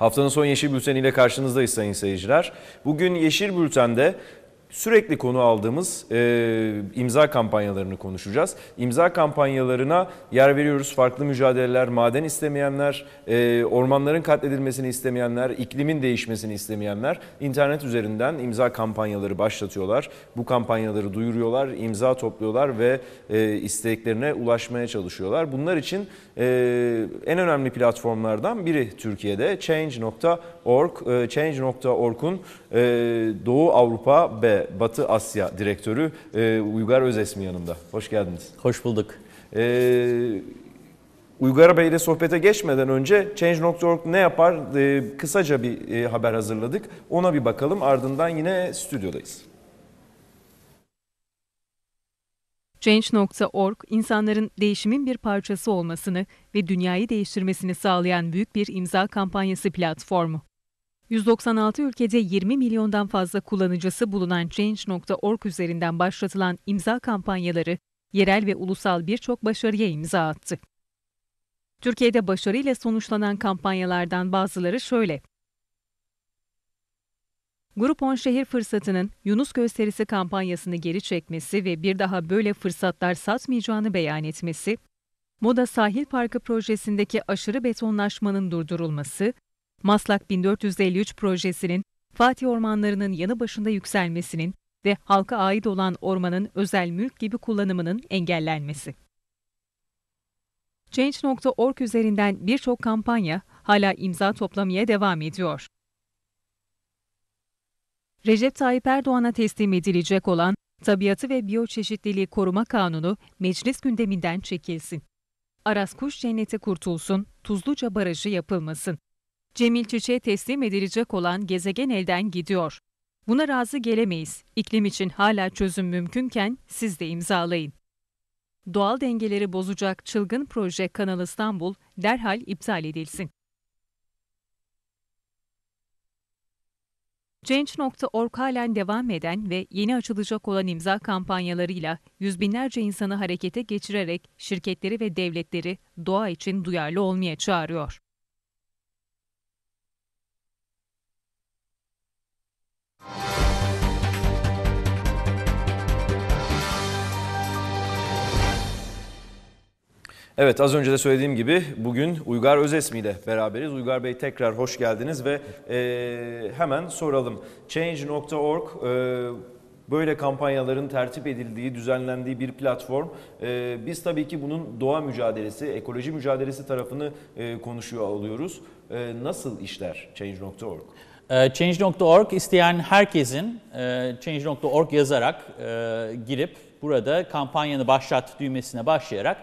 Haftanın son Yeşil Bülteni ile karşınızdayız sayın seyirciler. Bugün Yeşil Bülten'de sürekli konu aldığımız e, imza kampanyalarını konuşacağız. İmza kampanyalarına yer veriyoruz. Farklı mücadeleler, maden istemeyenler, e, ormanların katledilmesini istemeyenler, iklimin değişmesini istemeyenler internet üzerinden imza kampanyaları başlatıyorlar. Bu kampanyaları duyuruyorlar, imza topluyorlar ve e, isteklerine ulaşmaya çalışıyorlar. Bunlar için e, en önemli platformlardan biri Türkiye'de Change.org. E, Change.org'un e, Doğu Avrupa Batı Asya Direktörü e, Uygar Özesmi yanımda. Hoş geldiniz. Hoş bulduk. E, Uygar Bey ile sohbete geçmeden önce Change.org ne yapar? E, kısaca bir e, haber hazırladık. Ona bir bakalım. Ardından yine stüdyodayız. Change.org, insanların değişimin bir parçası olmasını ve dünyayı değiştirmesini sağlayan büyük bir imza kampanyası platformu. 196 ülkede 20 milyondan fazla kullanıcısı bulunan Change.org üzerinden başlatılan imza kampanyaları, yerel ve ulusal birçok başarıya imza attı. Türkiye'de başarıyla sonuçlanan kampanyalardan bazıları şöyle. Grup 10 şehir fırsatının Yunus gösterisi kampanyasını geri çekmesi ve bir daha böyle fırsatlar satmayacağını beyan etmesi, Moda Sahil Parkı projesindeki aşırı betonlaşmanın durdurulması, Maslak 1453 projesinin Fatih ormanlarının yanı başında yükselmesinin ve halka ait olan ormanın özel mülk gibi kullanımının engellenmesi. Change.org üzerinden birçok kampanya hala imza toplamaya devam ediyor. Recep Tayyip Erdoğan'a teslim edilecek olan Tabiatı ve Biyoçeşitliliği Koruma Kanunu meclis gündeminden çekilsin. Aras Kuş Cenneti kurtulsun, Tuzluca Barajı yapılmasın. Cemil Çiçek'e teslim edilecek olan gezegen elden gidiyor. Buna razı gelemeyiz. İklim için hala çözüm mümkünken siz de imzalayın. Doğal dengeleri bozacak çılgın proje Kanal İstanbul derhal iptal edilsin. Change.org halen devam eden ve yeni açılacak olan imza kampanyalarıyla yüz binlerce insanı harekete geçirerek şirketleri ve devletleri doğa için duyarlı olmaya çağırıyor. Evet az önce de söylediğim gibi bugün Uygar Özesmi ile beraberiz. Uygar Bey tekrar hoş geldiniz ve e, hemen soralım. Change.org e, böyle kampanyaların tertip edildiği, düzenlendiği bir platform. E, biz tabii ki bunun doğa mücadelesi, ekoloji mücadelesi tarafını e, konuşuyor oluyoruz. E, nasıl işler Change.org? E, Change.org isteyen herkesin e, Change.org yazarak e, girip burada kampanyanı başlat düğmesine başlayarak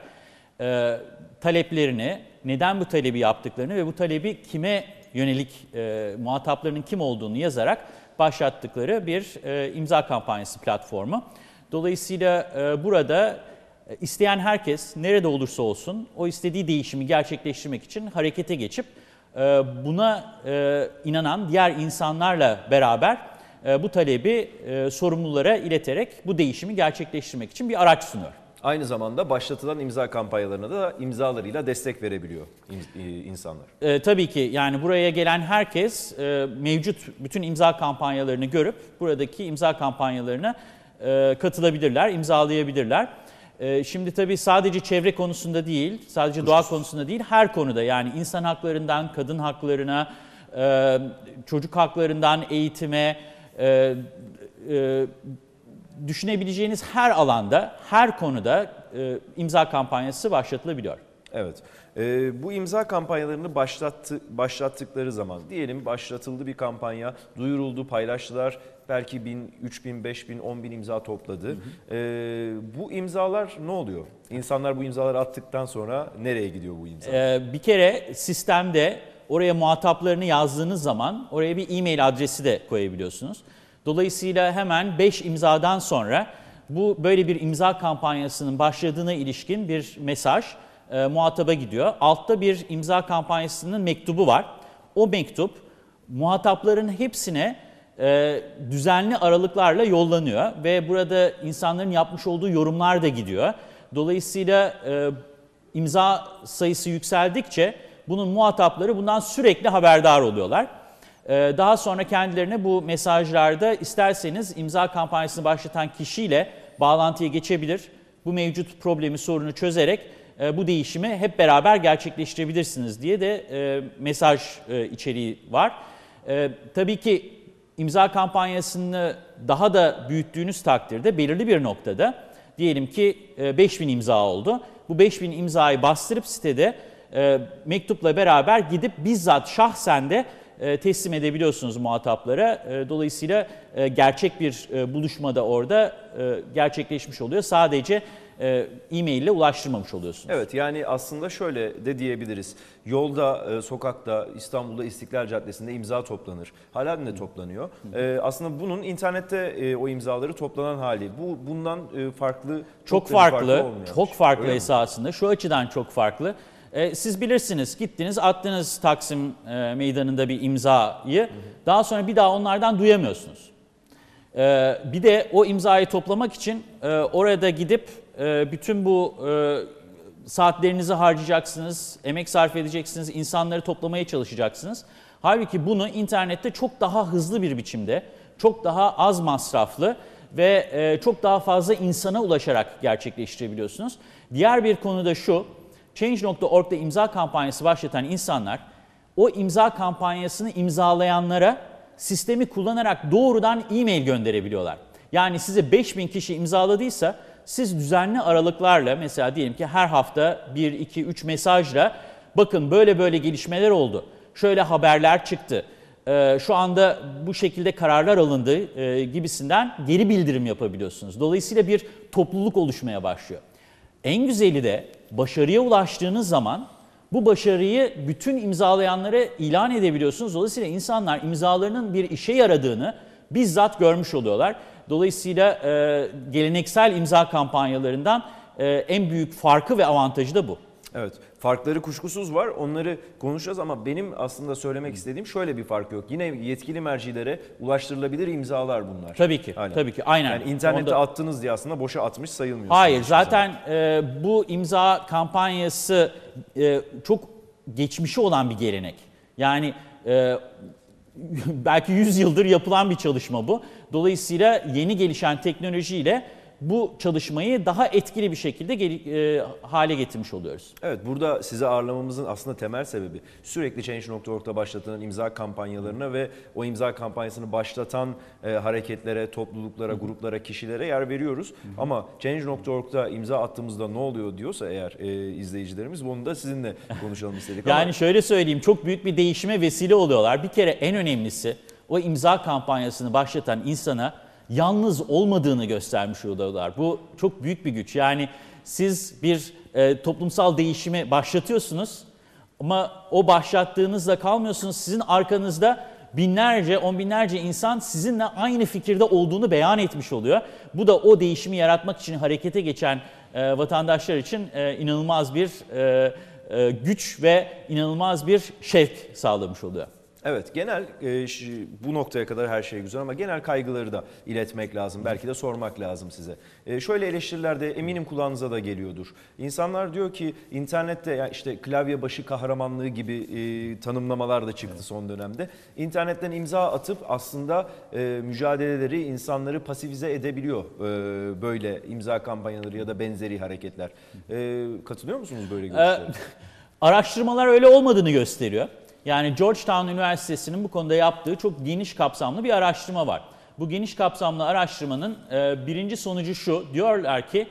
e, taleplerini, neden bu talebi yaptıklarını ve bu talebi kime yönelik e, muhataplarının kim olduğunu yazarak başlattıkları bir e, imza kampanyası platformu. Dolayısıyla e, burada e, isteyen herkes nerede olursa olsun o istediği değişimi gerçekleştirmek için harekete geçip e, buna e, inanan diğer insanlarla beraber e, bu talebi e, sorumlulara ileterek bu değişimi gerçekleştirmek için bir araç sunuyor. Aynı zamanda başlatılan imza kampanyalarına da imzalarıyla destek verebiliyor e, insanlar. E, tabii ki yani buraya gelen herkes e, mevcut bütün imza kampanyalarını görüp buradaki imza kampanyalarına e, katılabilirler, imzalayabilirler. E, şimdi tabii sadece çevre konusunda değil, sadece doğa konusunda değil, her konuda yani insan haklarından kadın haklarına, e, çocuk haklarından eğitime, e, e, düşünebileceğiniz her alanda, her konuda e, imza kampanyası başlatılabiliyor. Evet. E, bu imza kampanyalarını başlattı, başlattıkları zaman diyelim başlatıldı bir kampanya, duyuruldu, paylaştılar. Belki 1000, 3000, 5000, 10000 imza topladı. Hı hı. E, bu imzalar ne oluyor? İnsanlar bu imzaları attıktan sonra nereye gidiyor bu imzalar? E, bir kere sistemde oraya muhataplarını yazdığınız zaman oraya bir e-mail adresi de koyabiliyorsunuz. Dolayısıyla hemen 5 imzadan sonra bu böyle bir imza kampanyasının başladığına ilişkin bir mesaj e, muhataba gidiyor. Altta bir imza kampanyasının mektubu var. O mektup muhatapların hepsine e, düzenli aralıklarla yollanıyor ve burada insanların yapmış olduğu yorumlar da gidiyor. Dolayısıyla e, imza sayısı yükseldikçe bunun muhatapları bundan sürekli haberdar oluyorlar. Ee, Daha sonra kendilerine bu mesajlarda isterseniz imza kampanyasını başlatan kişiyle bağlantıya geçebilir. Bu mevcut problemi, sorunu çözerek e, bu değişimi hep beraber gerçekleştirebilirsiniz diye de e, mesaj e, içeriği var. Tabii ki imza kampanyasını daha da büyüttüğünüz takdirde belirli bir noktada diyelim ki e, 5000 imza oldu. Bu 5000 imzayı bastırıp sitede mektupla beraber gidip bizzat şahsen de teslim edebiliyorsunuz muhataplara. E, Dolayısıyla e, gerçek bir e, buluşma da orada e, gerçekleşmiş oluyor. Sadece e, e-mail ile ulaştırmamış oluyorsunuz. Evet yani aslında şöyle de diyebiliriz. Yolda, e, sokakta, İstanbul'da İstiklal Caddesi'nde imza toplanır. Halen de toplanıyor. E, aslında bunun internette e, o imzaları toplanan hali. Bu bundan e, farklı Çok bir farklı, olmayan bir çok farklı Öyle mi? esasında. Şu açıdan çok farklı. E, siz bilirsiniz gittiniz attınız Taksim e, meydanında bir imzayı. Daha sonra bir daha onlardan duyamıyorsunuz. E, bir de o imzayı toplamak için e, orada gidip e, bütün bu e, saatlerinizi harcayacaksınız, emek sarf edeceksiniz, insanları toplamaya çalışacaksınız. Halbuki bunu internette çok daha hızlı bir biçimde, çok daha az masraflı ve e, çok daha fazla insana ulaşarak gerçekleştirebiliyorsunuz. Diğer bir konu da şu, Change.org'da imza kampanyası başlatan insanlar o imza kampanyasını imzalayanlara sistemi kullanarak doğrudan e-mail gönderebiliyorlar. Yani size 5000 kişi imzaladıysa siz düzenli aralıklarla mesela diyelim ki her hafta 1, 2, 3 mesajla bakın böyle böyle gelişmeler oldu. Şöyle haberler çıktı. Şu anda bu şekilde kararlar alındı gibisinden geri bildirim yapabiliyorsunuz. Dolayısıyla bir topluluk oluşmaya başlıyor. En güzeli de başarıya ulaştığınız zaman bu başarıyı bütün imzalayanlara ilan edebiliyorsunuz. Dolayısıyla insanlar imzalarının bir işe yaradığını bizzat görmüş oluyorlar. Dolayısıyla e, geleneksel imza kampanyalarından e, en büyük farkı ve avantajı da bu. Evet. Farkları kuşkusuz var. Onları konuşacağız ama benim aslında söylemek istediğim şöyle bir fark yok. Yine yetkili mercilere ulaştırılabilir imzalar bunlar. Tabii ki, tabii ki, aynen. Yani internete Onda- attınız diye aslında boşa atmış sayılmıyor. Hayır zaten e, bu imza kampanyası e, çok geçmişi olan bir gelenek. Yani e, belki 100 yıldır yapılan bir çalışma bu. Dolayısıyla yeni gelişen teknolojiyle bu çalışmayı daha etkili bir şekilde gel- e, hale getirmiş oluyoruz. Evet burada sizi ağırlamamızın aslında temel sebebi sürekli Change.org'da başlatılan imza kampanyalarına ve o imza kampanyasını başlatan e, hareketlere, topluluklara, gruplara, kişilere yer veriyoruz. Ama Change.org'da imza attığımızda ne oluyor diyorsa eğer e, izleyicilerimiz bunu da sizinle konuşalım istedik. Ama Yani şöyle söyleyeyim çok büyük bir değişime vesile oluyorlar. Bir kere en önemlisi o imza kampanyasını başlatan insana yalnız olmadığını göstermiş oluyorlar. Bu çok büyük bir güç. Yani siz bir e, toplumsal değişimi başlatıyorsunuz ama o başlattığınızda kalmıyorsunuz. Sizin arkanızda binlerce, on binlerce insan sizinle aynı fikirde olduğunu beyan etmiş oluyor. Bu da o değişimi yaratmak için harekete geçen e, vatandaşlar için e, inanılmaz bir e, e, güç ve inanılmaz bir şevk sağlamış oluyor. Evet genel e, bu noktaya kadar her şey güzel ama genel kaygıları da iletmek lazım. Belki de sormak lazım size. E, şöyle eleştiriler de eminim kulağınıza da geliyordur. İnsanlar diyor ki internette ya işte klavye başı kahramanlığı gibi e, tanımlamalar da çıktı son dönemde. İnternetten imza atıp aslında e, mücadeleleri insanları pasifize edebiliyor e, böyle imza kampanyaları ya da benzeri hareketler. E, katılıyor musunuz böyle görüşlere? Ee, araştırmalar öyle olmadığını gösteriyor. Yani Georgetown Üniversitesi'nin bu konuda yaptığı çok geniş kapsamlı bir araştırma var. Bu geniş kapsamlı araştırmanın e, birinci sonucu şu. Diyorlar ki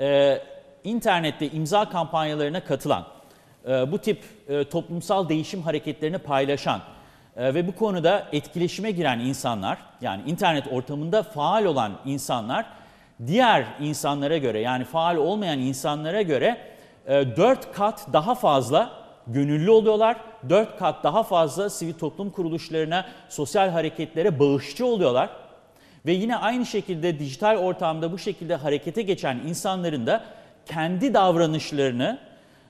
e, internette imza kampanyalarına katılan, e, bu tip e, toplumsal değişim hareketlerini paylaşan e, ve bu konuda etkileşime giren insanlar, yani internet ortamında faal olan insanlar diğer insanlara göre yani faal olmayan insanlara göre 4 kat daha fazla gönüllü oluyorlar. 4 kat daha fazla sivil toplum kuruluşlarına, sosyal hareketlere bağışçı oluyorlar. Ve yine aynı şekilde dijital ortamda bu şekilde harekete geçen insanların da kendi davranışlarını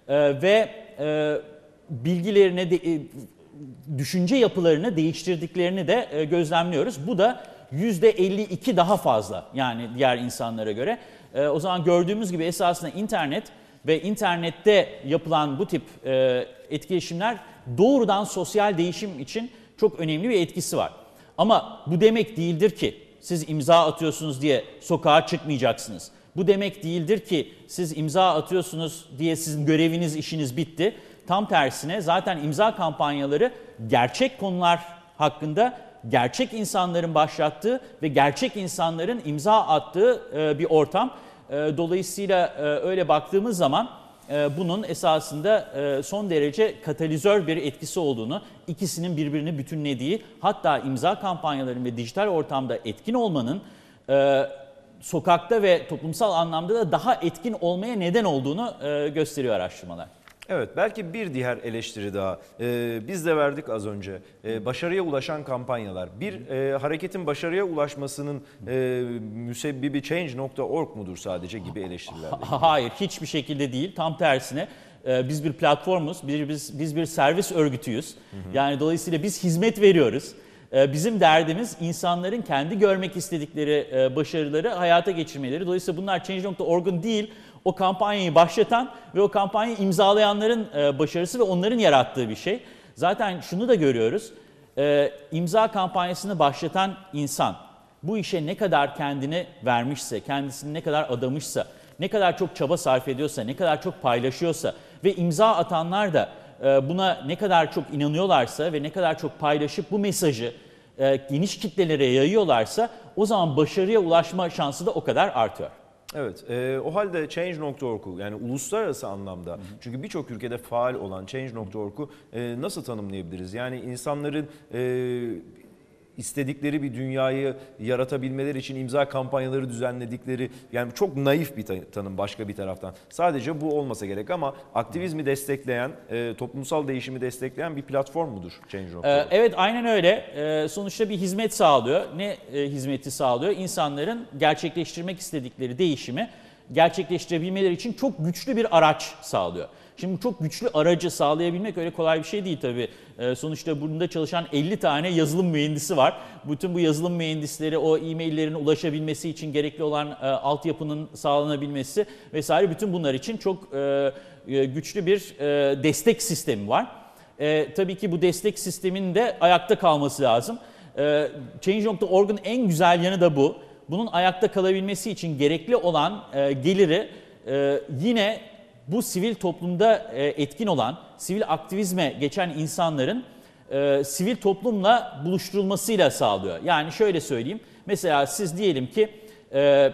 e, ve e, bilgilerini, de, e, düşünce yapılarını değiştirdiklerini de e, gözlemliyoruz. Bu da %52 daha fazla yani diğer insanlara göre. E, o zaman gördüğümüz gibi esasında internet ve internette yapılan bu tip e, etkileşimler doğrudan sosyal değişim için çok önemli bir etkisi var. Ama bu demek değildir ki siz imza atıyorsunuz diye sokağa çıkmayacaksınız. Bu demek değildir ki siz imza atıyorsunuz diye sizin göreviniz, işiniz bitti. Tam tersine zaten imza kampanyaları gerçek konular hakkında gerçek insanların başlattığı ve gerçek insanların imza attığı e, bir ortam. E, dolayısıyla e, öyle baktığımız zaman e, bunun esasında e, son derece katalizör bir etkisi olduğunu, ikisinin birbirini bütünlediği, hatta imza kampanyaların ve dijital ortamda etkin olmanın sokakta ve toplumsal anlamda da daha etkin olmaya neden olduğunu gösteriyor araştırmalar. Evet belki bir diğer eleştiri daha. Ee, biz de verdik az önce. Ee, başarıya ulaşan kampanyalar. Bir e, hareketin başarıya ulaşmasının e, müsebbibi change.org mudur sadece gibi eleştiriler. Ha- Hayır, hiçbir şekilde değil. Tam tersine e, biz bir platformuz, bir, biz, biz bir servis örgütüyüz. Yani dolayısıyla biz hizmet veriyoruz. E, Bizim derdimiz insanların kendi görmek istedikleri e, başarıları hayata geçirmeleri. Dolayısıyla bunlar Change.org'un değil, o kampanyayı başlatan ve o kampanyayı imzalayanların e, başarısı ve onların yarattığı bir şey. Zaten şunu da görüyoruz. E, imza kampanyasını başlatan insan bu işe ne kadar kendini vermişse, kendisini ne kadar adamışsa, ne kadar çok çaba sarf ediyorsa, ne kadar çok paylaşıyorsa ve imza atanlar da e, buna ne kadar çok inanıyorlarsa ve ne kadar çok paylaşıp bu mesajı geniş kitlelere yayıyorlarsa o zaman başarıya ulaşma şansı da o kadar artıyor. Evet, e, o halde Change.org'u yani uluslararası anlamda çünkü birçok ülkede faal olan Change.org'u e, nasıl tanımlayabiliriz? Yani insanların e, istedikleri bir dünyayı yaratabilmeleri için imza kampanyaları düzenledikleri yani çok naif bir ta- tanım başka bir taraftan. Sadece bu olmasa gerek ama aktivizmi destekleyen, e, toplumsal değişimi destekleyen bir platform mudur Change.org? Ee, Evet aynen öyle. Ee, Sonuçta bir hizmet sağlıyor. Ne e, hizmeti sağlıyor? İnsanların gerçekleştirmek istedikleri değişimi gerçekleştirebilmeleri için çok güçlü bir araç sağlıyor. Şimdi çok güçlü aracı sağlayabilmek öyle kolay bir şey değil tabii. Ee, Sonuçta bunda çalışan 50 tane yazılım mühendisi var. Bütün bu yazılım mühendisleri o e-maillerin ulaşabilmesi için gerekli olan e, altyapının sağlanabilmesi vesaire bütün bunlar için çok e, e, güçlü bir e, destek sistemi var. E, tabii ki bu destek sisteminin de ayakta kalması lazım. E, Change.org'un en güzel yanı da bu. Bunun ayakta kalabilmesi için gerekli olan e, geliri e, yine bu sivil toplumda e, etkin olan, sivil aktivizme geçen insanların e, sivil toplumla buluşturulmasıyla sağlıyor. Yani şöyle söyleyeyim, mesela siz diyelim ki e,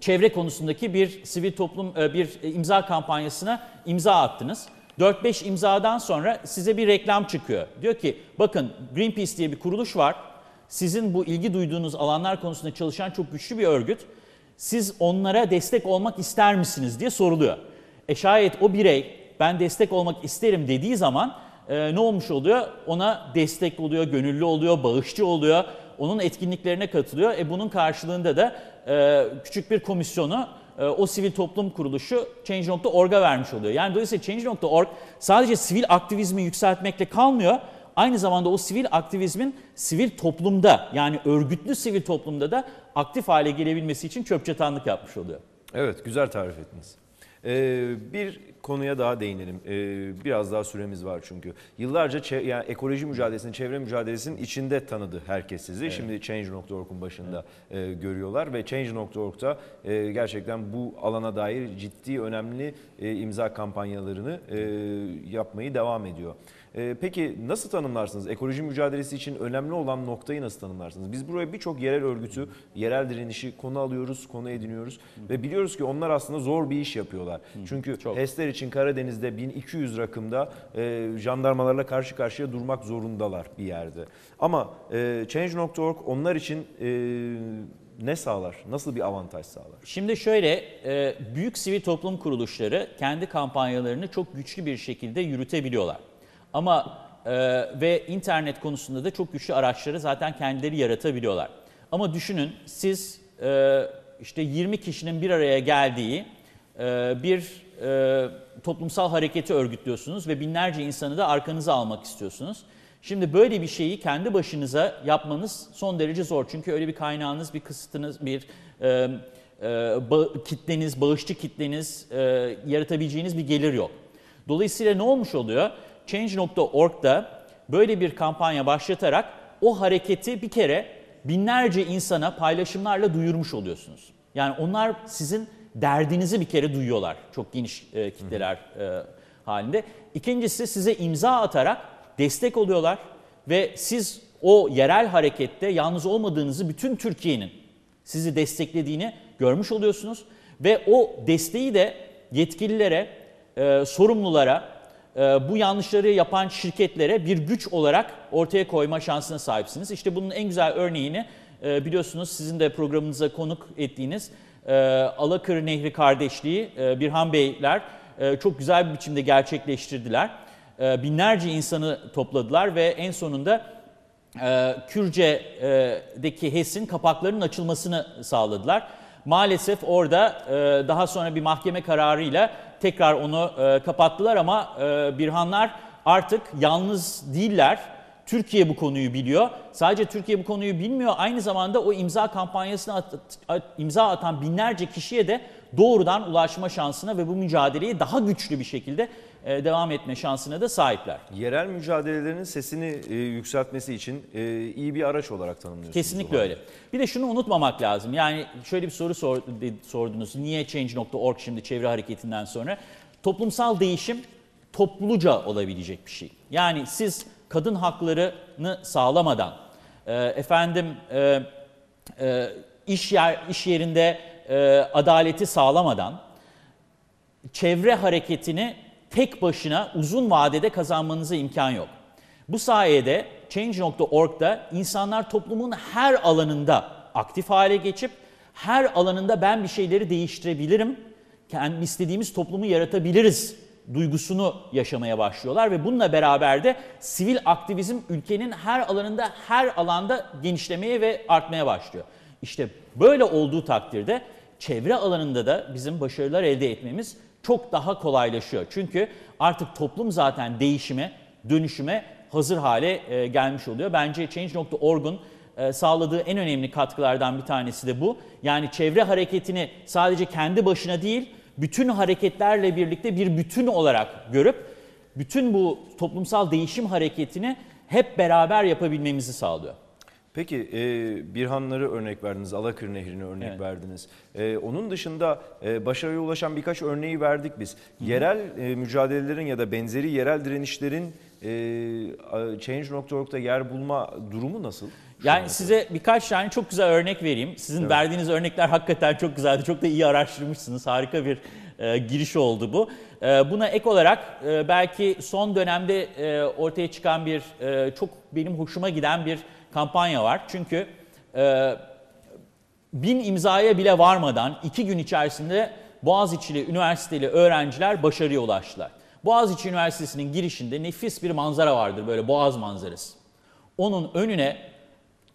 çevre konusundaki bir sivil toplum e, bir imza kampanyasına imza attınız. 4-5 imzadan sonra size bir reklam çıkıyor. Diyor ki bakın Greenpeace diye bir kuruluş var. Sizin bu ilgi duyduğunuz alanlar konusunda çalışan çok güçlü bir örgüt. Siz onlara destek olmak ister misiniz diye soruluyor. E şayet o birey ben destek olmak isterim dediği zaman e, ne olmuş oluyor? Ona destek oluyor, gönüllü oluyor, bağışçı oluyor. Onun etkinliklerine katılıyor. E bunun karşılığında da e, küçük bir komisyonu e, o sivil toplum kuruluşu Change.org'a vermiş oluyor. Yani dolayısıyla Change.org sadece sivil aktivizmi yükseltmekle kalmıyor. Aynı zamanda o sivil aktivizmin sivil toplumda yani örgütlü sivil toplumda da aktif hale gelebilmesi için çöpçatanlık yapmış oluyor. Evet, güzel tarif ettiniz. Ee, bir konuya daha değinelim. Ee, biraz daha süremiz var çünkü. Yıllarca yani ekoloji mücadelesinin, çevre mücadelesinin içinde tanıdı herkes sizi. Şimdi Change.org'un başında e, görüyorlar ve Change.org'da e, gerçekten bu alana dair ciddi, önemli e, imza kampanyalarını e, yapmayı devam ediyor. E, peki nasıl tanımlarsınız? Ekoloji mücadelesi için önemli olan noktayı nasıl tanımlarsınız? Biz buraya birçok yerel örgütü, yerel direnişi konu alıyoruz, konu ediniyoruz ve biliyoruz ki onlar aslında zor bir iş yapıyorlar. Çünkü Çok. HES'ler için Karadeniz'de 1200 rakımda e, jandarmalarla karşı karşıya durmak zorundalar bir yerde. Ama e, Change.org onlar için e, ne sağlar? Nasıl bir avantaj sağlar? Şimdi şöyle, büyük sivil toplum kuruluşları kendi kampanyalarını çok güçlü bir şekilde yürütebiliyorlar. Ama e, ve internet konusunda da çok güçlü araçları zaten kendileri yaratabiliyorlar. Ama düşünün siz e, işte 20 kişinin bir araya geldiği e, bir e, toplumsal hareketi örgütlüyorsunuz ve binlerce insanı da arkanıza almak istiyorsunuz. Şimdi böyle bir şeyi kendi başınıza yapmanız son derece zor. Çünkü öyle bir kaynağınız, bir kısıtınız, bir e, e, ba- kitleniz, bağışçı kitleniz e, yaratabileceğiniz bir gelir yok. Dolayısıyla ne olmuş oluyor? Change.org'da böyle bir kampanya başlatarak o hareketi bir kere binlerce insana paylaşımlarla duyurmuş oluyorsunuz. Yani onlar sizin derdinizi bir kere duyuyorlar çok geniş e, kitleler e, halinde. İkincisi size imza atarak destek oluyorlar ve siz o yerel harekette yalnız olmadığınızı bütün Türkiye'nin sizi desteklediğini görmüş oluyorsunuz ve o desteği de yetkililere, e, sorumlulara, bu yanlışları yapan şirketlere bir güç olarak ortaya koyma şansına sahipsiniz. İşte bunun en güzel örneğini e, biliyorsunuz sizin de programınıza konuk ettiğiniz e, Alakır Nehri Kardeşliği e, Birhan Beyler çok güzel bir biçimde gerçekleştirdiler. Binlerce insanı topladılar ve en sonunda Kürce'deki HES'in kapaklarının açılmasını sağladılar. Maalesef orada daha sonra bir mahkeme kararıyla tekrar onu e, kapattılar ama e, Birhanlar artık yalnız değiller. Türkiye bu konuyu biliyor. Sadece Türkiye bu konuyu bilmiyor. Aynı zamanda o imza kampanyasına at- at- imza atan binlerce kişiye de doğrudan ulaşma şansına ve bu mücadeleyi daha güçlü bir şekilde e, devam etme şansına da sahipler. Yerel mücadelelerin sesini e, yükseltmesi için e, iyi bir araç olarak tanımlıyorsunuz. Kesinlikle öyle. Bir de şunu unutmamak lazım. Yani şöyle bir soru sor- sordunuz. Niye Change.org şimdi çevre hareketinden sonra? Toplumsal değişim topluca olabilecek bir şey. Yani siz kadın haklarını sağlamadan, e, efendim e, e, iş yer iş yerinde adaleti sağlamadan, çevre hareketini tek başına uzun vadede kazanmanıza imkan yok. Bu sayede Change.org'da insanlar toplumun her alanında aktif hale geçip her alanında ben bir şeyleri değiştirebilirim, kendi istediğimiz toplumu yaratabiliriz duygusunu yaşamaya başlıyorlar ve bununla beraber de sivil aktivizm ülkenin her alanında her alanda genişlemeye ve artmaya başlıyor. İşte böyle olduğu takdirde çevre alanında da bizim başarılar elde etmemiz çok daha kolaylaşıyor. Çünkü artık toplum zaten değişime, dönüşüme hazır hale e, gelmiş oluyor. Bence Change.org'un e, sağladığı en önemli katkılardan bir tanesi de bu. Yani çevre hareketini sadece kendi başına değil, bütün hareketlerle birlikte bir bütün olarak görüp bütün bu toplumsal değişim hareketini hep beraber yapabilmemizi sağlıyor. Peki e, Birhanları örnek verdiniz, Alakır Nehri'ni örnek Evet. verdiniz. E, onun dışında e, başarıya ulaşan birkaç örneği verdik biz. Yerel e, mücadelelerin ya da benzeri yerel direnişlerin e, a- Change.org'da yer bulma durumu nasıl? Şu Yani an? size birkaç tane çok güzel örnek vereyim. Sizin Evet. verdiğiniz örnekler hakikaten çok güzeldi. Çok da iyi araştırmışsınız. Harika bir e, giriş oldu bu. E, buna ek olarak e, belki son dönemde e, ortaya çıkan bir e, çok benim hoşuma giden bir kampanya var. Çünkü e, bin imzaya bile varmadan iki gün içerisinde Boğaziçi'li üniversiteli öğrenciler başarıya ulaştılar. Boğaziçi Üniversitesi'nin girişinde nefis bir manzara vardır böyle boğaz manzarası. Onun önüne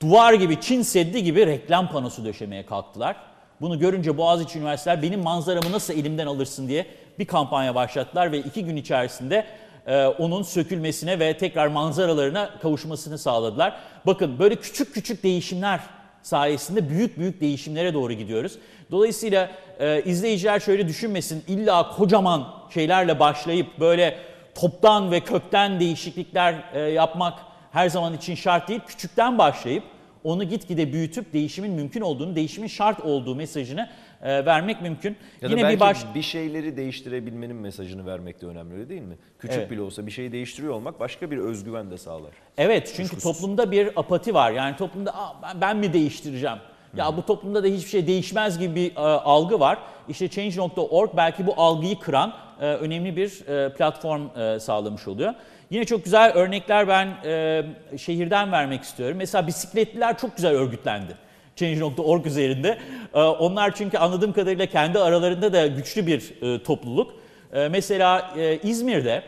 duvar gibi Çin Seddi gibi reklam panosu döşemeye kalktılar. Bunu görünce Boğaziçi Üniversiteler benim manzaramı nasıl elimden alırsın diye bir kampanya başlattılar ve iki gün içerisinde e, onun sökülmesine ve tekrar manzaralarına kavuşmasını sağladılar. Bakın böyle küçük küçük değişimler sayesinde büyük büyük değişimlere doğru gidiyoruz. Dolayısıyla e, izleyiciler şöyle düşünmesin illa kocaman şeylerle başlayıp böyle toptan ve kökten değişiklikler e, yapmak her zaman için şart değil. Küçükten başlayıp onu gitgide büyütüp değişimin mümkün olduğunu, değişimin şart olduğu mesajını e, vermek mümkün. Ya da Yine belki bir baş bir şeyleri değiştirebilmenin mesajını vermek de önemli öyle değil mi? Küçük Evet. bile olsa bir şeyi değiştiriyor olmak başka bir özgüven de sağlar. Evet çünkü toplumda bir apati var. Yani toplumda ben mi değiştireceğim? Ya bu toplumda da hiçbir şey değişmez gibi bir e, algı var. İşte Change.org belki bu algıyı kıran e, önemli bir e, platform e, sağlamış oluyor. Yine çok güzel örnekler ben e, şehirden vermek istiyorum. Mesela bisikletliler çok güzel örgütlendi. Change.org üzerinde. E, onlar çünkü anladığım kadarıyla kendi aralarında da güçlü bir e, topluluk. E, mesela e, İzmir'de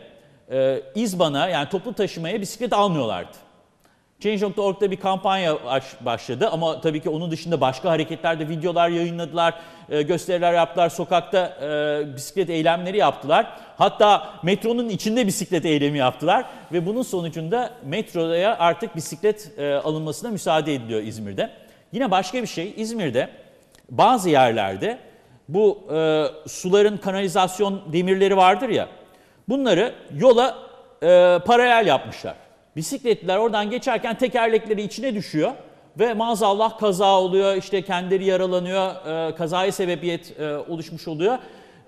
e, İzban'a yani toplu taşımaya bisiklet almıyorlardı. Change.org'da bir kampanya başladı ama tabii ki onun dışında başka hareketlerde videolar yayınladılar, e, gösteriler yaptılar, sokakta e, bisiklet eylemleri yaptılar. Hatta metronun içinde bisiklet eylemi yaptılar ve bunun sonucunda metroya artık bisiklet e, alınmasına müsaade ediliyor İzmir'de. Yine başka bir şey İzmir'de bazı yerlerde bu suların kanalizasyon demirleri vardır ya bunları yola paralel yapmışlar. Bisikletliler oradan geçerken tekerlekleri içine düşüyor ve maazallah kaza oluyor işte kendileri yaralanıyor e, kazaya sebebiyet e, oluşmuş oluyor.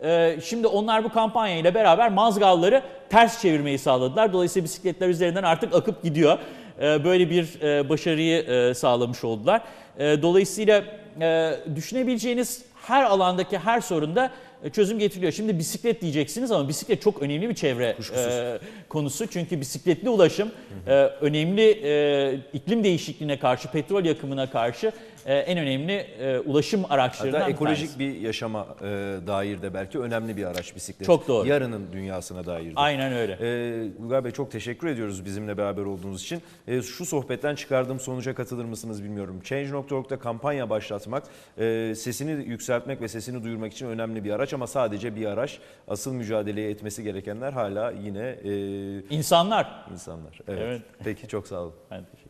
E, şimdi onlar bu kampanya ile beraber mazgalları ters çevirmeyi sağladılar. Dolayısıyla bisikletler üzerinden artık akıp gidiyor. E, böyle bir e, başarıyı e, sağlamış oldular. E, dolayısıyla e, düşünebileceğiniz her alandaki her sorunda e, çözüm getiriliyor. Şimdi bisiklet diyeceksiniz ama bisiklet çok önemli bir çevre e, konusu. Çünkü bisikletli ulaşım e, önemli e, iklim değişikliğine karşı, petrol yakımına karşı e, en önemli e, ulaşım araçlarından Hatta ekolojik tanesi. bir yaşama e, dair de belki önemli bir araç bisiklet. Çok doğru. Yarının dünyasına dair de. Aynen öyle. Ee, Uygar Bey çok teşekkür ediyoruz bizimle beraber olduğunuz için. Ee, şu sohbetten çıkardığım sonuca katılır mısınız bilmiyorum. Change.org'da kampanya başlatmak, e, sesini yükseltmek ve sesini duyurmak için önemli bir araç ama sadece bir araç. Asıl mücadeleye etmesi gerekenler hala yine e, İnsanlar. insanlar. Evet. Evet. Peki çok sağ olun. Ben teşekkür.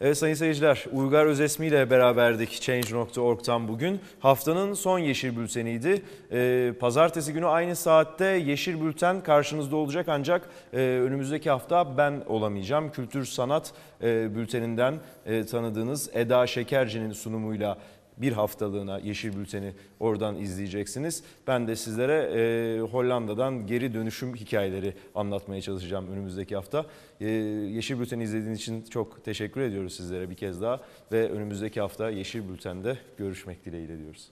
Evet sayın seyirciler, Uygar Özesmi ile beraberdik Change.org'tan bugün. Haftanın son Yeşil Bülteni'ydi. Ee, Pazartesi günü aynı saatte Yeşil Bülten karşınızda olacak ancak e, önümüzdeki hafta ben olamayacağım. Kültür Sanat e, Bülteninden e, tanıdığınız Eda Şekerci'nin sunumuyla bir haftalığına Yeşil Bülten'i oradan izleyeceksiniz. Ben de sizlere e, Hollanda'dan geri dönüşüm hikayeleri anlatmaya çalışacağım önümüzdeki hafta. E, Yeşil Bülten'i izlediğiniz için çok teşekkür ediyoruz sizlere bir kez daha ve önümüzdeki hafta Yeşil Bülten'de görüşmek dileğiyle diyoruz.